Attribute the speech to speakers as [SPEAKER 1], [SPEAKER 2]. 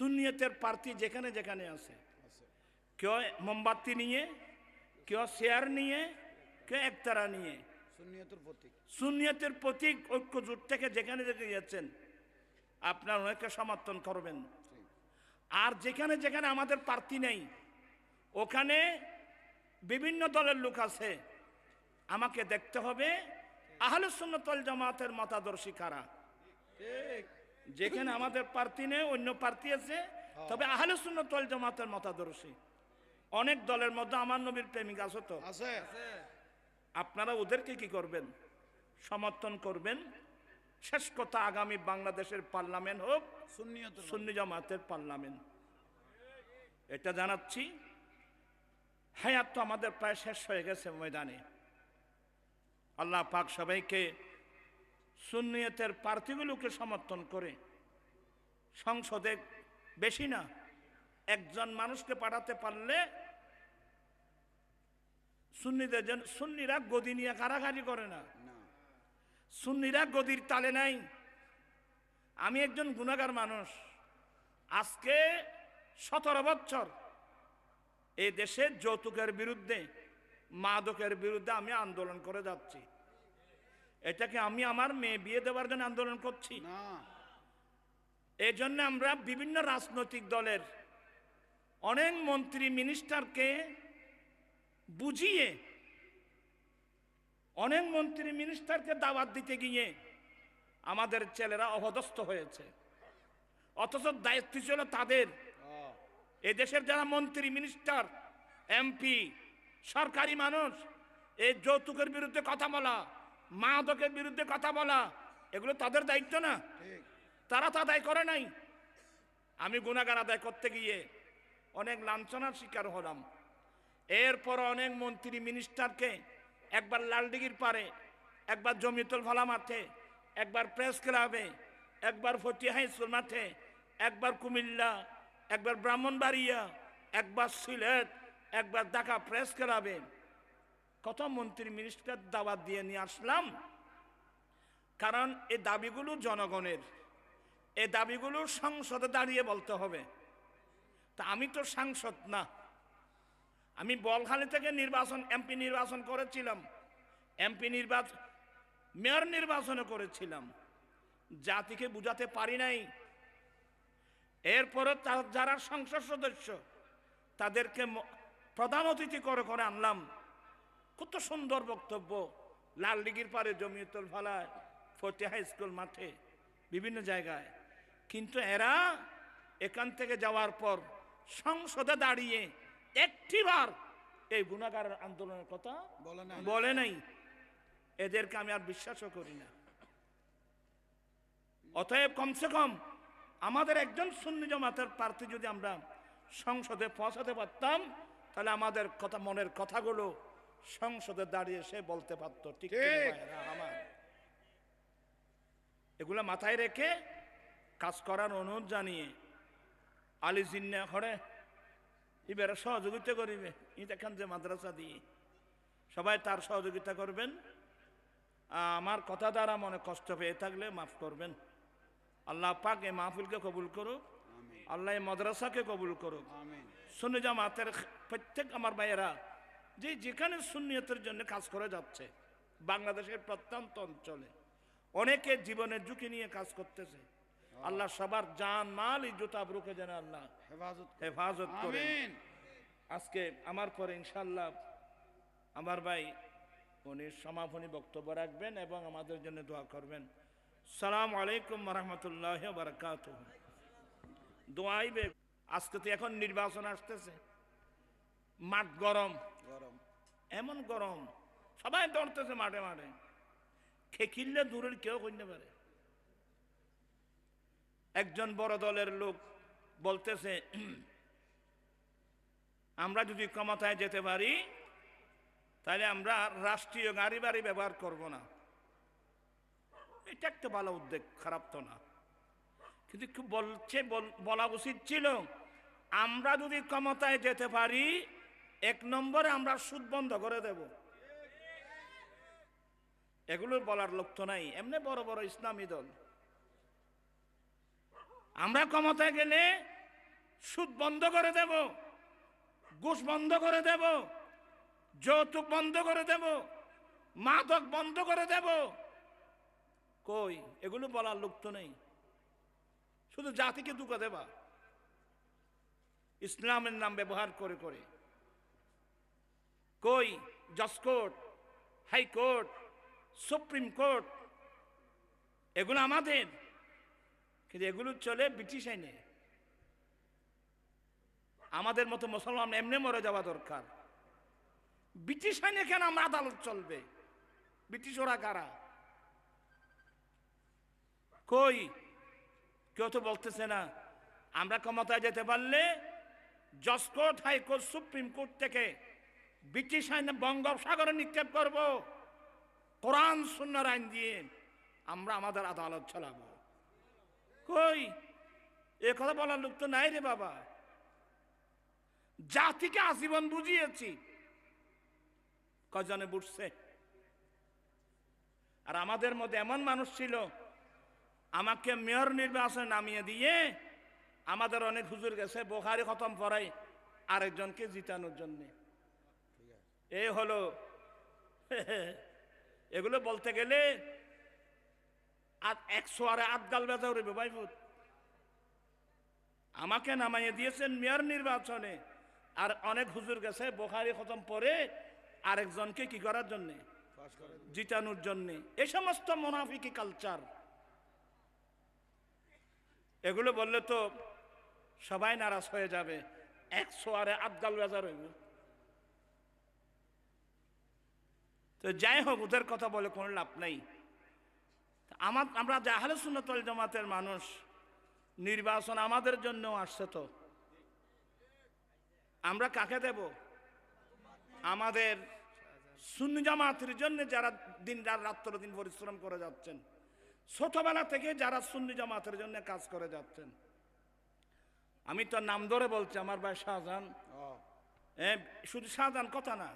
[SPEAKER 1] সুনিয়তের প্রার্থী যেখানে যেখানে আছে। কেউ মোমবাতি নিয়ে কেউ শেয়ার নিয়ে কেউ একতারা নিয়ে।
[SPEAKER 2] সুন্নিয়তের প্রতীক।
[SPEAKER 1] সুনিয়তের প্রতীক ঐক্য জোট থেকে যেখানে যেখানে যাচ্ছেন আপনার অনেকে সমর্থন করবেন। আর যেখানে যেখানে আমাদের প্রার্থী নেই ওখানে বিভিন্ন দলের লোক আছে। আমাকে দেখতে হবে আহলে সুন্নতল জামাতের মতাদর্শী কারা?
[SPEAKER 2] ঠিক।
[SPEAKER 1] যেখানে আমাদের প্রার্থী নেই অন্য প্রার্থী আছে। তবে আহলে সুন্নতল জামাতের মতাদর্শী। অনেক দলের মধ্যে আমার নবীর প্রেমিক আছে তো।
[SPEAKER 2] আছে।
[SPEAKER 1] আপনারা ওদেরকে কি করবেন? সমর্থন করবেন? শেষ কথা আগামী বাংলাদেশের পার্লামেন্ট হোক। সুন্নি জামাতের পার্লামেন্ট। এটা জানাচ্ছি। হায়াত তো আমাদের প্রায় শেষ হয়ে গেছে ময়দানে। আল্লাহ পাক সবাইকে সুন্নিয়তের প্রার্থীগুলোকে সমর্থন করে। সংসদে বেশি না একজন মানুষকে পাঠাতে পারলে সুন্নিদের জন্য সুন্নিরা গদি নিয়ে কারাগারি করে না। সুন্নিরা গদির তালে নাই। আমি একজন গুণাগার মানুষ। আজকে সতেরো বছর এই দেশে যৌতুকের বিরুদ্ধে মাদকের বিরুদ্ধে আমি আন্দোলন করে যাচ্ছি। এটাকে আমি আমার মেয়ে বিয়ে দেওয়ার জন্য আন্দোলন করছি। এই জন্য আমরা বিভিন্ন রাজনৈতিক দলের অনেক মন্ত্রী মিনিস্টারকে বুঝিয়ে অনেক মন্ত্রী মিনিস্টারকে দাওয়াত দিতে গিয়ে আমাদের ছেলেরা অপদস্থ হয়েছে। অথচ দায়িত্ব ছিল তাদের।
[SPEAKER 2] এ
[SPEAKER 1] দেশের যারা মন্ত্রী মিনিস্টার এমপি সরকারি মানুষ এই যৌতুকের বিরুদ্ধে কথা বলা মাদকের বিরুদ্ধে কথা বলা এগুলো তাদের দায়িত্ব না। তারা তো আদায় করে নাই। আমি গুণাগার আদায় করতে গিয়ে অনেক লাঞ্ছনার শিকার হলাম। এরপর অনেক মন্ত্রী মিনিস্টারকে একবার লালডিগির পারে একবার জমিতুল ভালা মাঠে একবার প্রেস ক্লাবে একবার ফটিয়া হাই স্কুল মাঠে একবার কুমিল্লা একবার ব্রাহ্মণবাড়িয়া একবার সিলেট একবার ঢাকা প্রেস ক্লাবে কত মন্ত্রী মিনিস্টার দাওয়াত দিয়ে নিয়ে আসলাম। কারণ এ দাবিগুলো জনগণের, এ দাবিগুলো সংসদে দাঁড়িয়ে বলতে হবে। তা আমি তো সাংসদ না। আমি বলখালি থেকে নির্বাচন এমপি নির্বাচন করেছিলাম। এমপি নির্বাচন মেয়র নির্বাচনে করেছিলাম। জাতিকে বুঝাতে পারি নাই। এরপরে যারা সংসদ সদস্য, তাদেরকে প্রধান অতিথি করে করে আনলাম। কত সুন্দর বক্তব্য। লাল দিঘির পারে জমিয়তুল ফালায় ফতে হাই স্কুল মাঠে বিভিন্ন জায়গায়। কিন্তু এরা এখান থেকে যাওয়ার পর সংসদে দাঁড়িয়ে একটিবার এই গুণাগারের আন্দোলনের কথা
[SPEAKER 2] বলে না
[SPEAKER 1] বলে নাই। এদেরকে আমি আর বিশ্বাসও করি না। অতএব কমসে কম আমাদের একজন সুন্নি জমাতের প্রার্থী যদি আমরা সংসদে পৌঁছাতে পারতাম তাহলে আমাদের কথা মনের কথাগুলো সংসদে দাঁড়িয়ে সে বলতে পারতো ঠিক আমার। এগুলা মাথায় রেখে কাজ করার অনুরোধ জানিয়ে আলি জিন্না ঘরে এবারে সহযোগিতা করিবে। ই দেখেন যে মাদ্রাসা দিয়ে সবাই তার সহযোগিতা করবেন। আমার কথা দ্বারা মনে কষ্ট পেয়ে থাকলে মাফ করবেন। আল্লাহ পাক এই মাহফিলকে কবুল করুক। আল্লাহ এই মাদ্রাসাকে কবুল করুক। সুন্নি জামাতের প্রত্যেক আমার ভাইয়েরা যে যেখানে সুন্নিয়তের জন্য কাজ করে যাচ্ছে বাংলাদেশের প্রত্যন্ত অঞ্চলে অনেকে জীবনের ঝুঁকি নিয়ে কাজ করতেছে। আল্লাহ। সবার জান মাল ইজ্জত আবরুকে যেন আল্লাহ
[SPEAKER 2] হেফাজত
[SPEAKER 1] হেফাজত করে
[SPEAKER 2] আমিন।
[SPEAKER 1] আজকে আমার পরে ইনশাল্লাহ আমার ভাই উনি সমাপনী বক্তব্য রাখবেন এবং আমাদের জন্য দোয়া করবেন। সালাম আলাইকুম রহমতুল্লাহ বারকাত দোয়াইবে আজকে তো এখন নির্বাচন আসতেছে। মাঠ গরম। এমন গরম। সবাই দৌড়তেছে মাঠে মাঠে। খেকিললে দূরের কেউ করতে পারে? একজন বড় দলের লোক বলতেছে, আমরা যদি ক্ষমতায় যেতে পারি, তাহলে আমরা রাষ্ট্রীয় গাড়ি বাড়ি ব্যবহার করব না। এটা একটা ভালো উদ্যোগ, খারাপ তো না। কিন্তু বলছে বল- উচিত ছিল, আমরা যদি ক্ষমতায় যেতে পারি এক নম্বরে আমরা সুদ বন্ধ করে দেব। এগুলো বলার লোক তো নাই। এমনি বড় বড় ইসলামী দল। আমরা ক্ষমতায় গেলে সুদ বন্ধ করে দেব, ঘুষ বন্ধ করে দেব, যৌতুক বন্ধ করে দেব, মাদক বন্ধ করে দেব। কই? এগুলো বলার লোক তো নেই। শুধু জাতিকে দুঃখ দেবা। ইসলামের নাম ব্যবহার করে করে। কই জসকোর্ট হাইকোর্ট সুপ্রিম কোর্ট এগুলো আমাদের কিন্তু এগুলো চলে ব্রিটিশ আইনে আমাদের মতো মুসলমান এমনি মরে যাওয়া দরকার ব্রিটিশ আইনে কেন আমরা আদালত চলবে ব্রিটিশ ওরা কারা কই কেউ তো বলতেছে না আমরা ক্ষমতায় যেতে পারলে জজ জসকোর্ট হাইকোর্ট সুপ্রিম কোর্ট থেকে ব্রিটিশ আইনে বঙ্গোপসাগরে নিক্ষেপ করব। কোরআন, সুন্নার আইন দিয়ে আমরা আমাদের আদালত চালাবো। কই? এ কথা বলার লোক তো নাই রে বাবা। জাতিকে আজীবন বুঝিয়েছি। কজনে বুঝছে? আর আমাদের মধ্যে এমন মানুষ ছিল, আমাকে মেয়র নির্বাচনে নামিয়ে দিয়ে আমাদের অনেক হুজুর গেছে, বোখারি খতম পড়াই আরেকজনকে জিতানোর জন্যে। এ হলো। এগুলো বলতে গেলে একশো আরে আটগাল বেজা উঠবে ভাইফুত আমাকে নামাইয়ে দিয়েছেন মেয়র নির্বাচনে। আর অনেক হুজুর গেছে, বোখারি খতম পরে আরেকজনকে কি করার জন্যে? জিতানোর জন্যে। এই সমস্ত মোনাফিকি কালচার এগুলো বললে তো সবাই নারাজ হয়ে যাবে। একশো আরে আবদাল বাজার হইব তো যাই হোক ওদের কথা বলে কোনো লাভ নাই। আমার আমরা জাহালে সুন্নতল জামাতের মানুষ নির্বাচন আমাদের জন্য আসছে তো। আমরা কাকে দেব? আমাদের সুন্নি জামাতের জন্য যারা দিন রাত রাত্র দিন পরিশ্রম করে যাচ্ছেন ছোটবেলা থেকে যারা সুন্নি জামাতের জন্য কাজ করে যাচ্ছেন। আমি তো নাম ধরে বলছি আমার ভাই শাহজাহান। শুধু শাহজাহান কথা না।